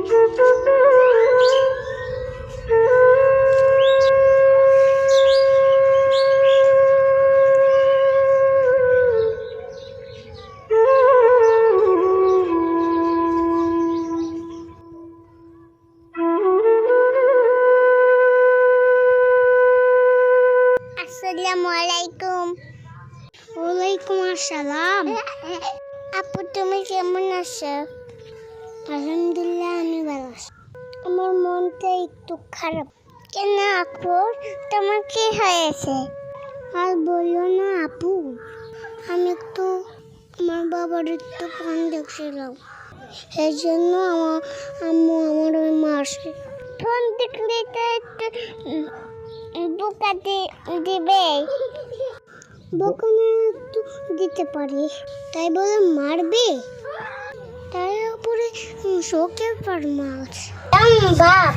আসসালামু আলাইকুম। ওয়ালাইকুম আসসালাম। আপু তুমি কেমন আছো? আলহামদুলিল্লাহ, আমি ভালো আছি। আমার মনটা একটু খারাপ। কেন আপু? তোমার কি হয়েছে? আর বলল না আপু। আমি একটু আমার বাবার একটু ফোন দেখছিলাম। এই জন্য আমার আম্মু আমার ওই মাসে ফোন দেখলে তো একটু বোকা দিবে। বকানো একটু দিতে পারি। তাই বলে মারবে? শোকের পর মাছ বাপ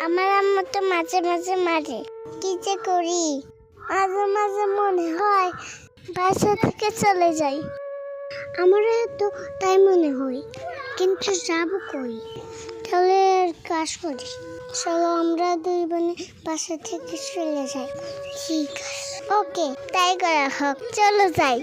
আমার আম্মা তো মাঝে মাঝে মারে। কি যে করি? মাঝে মাঝে মনে হয় বাসা থেকে চলে যাই। আমার তো তাই মনে হয়। কিন্তু যাব কই? তাহলে কাজ করি। চলো আমরা দুই বোনে বাসা থেকে চলে যাই। ঠিক আছে। ওকে, তাই করা হোক। চলো যাই।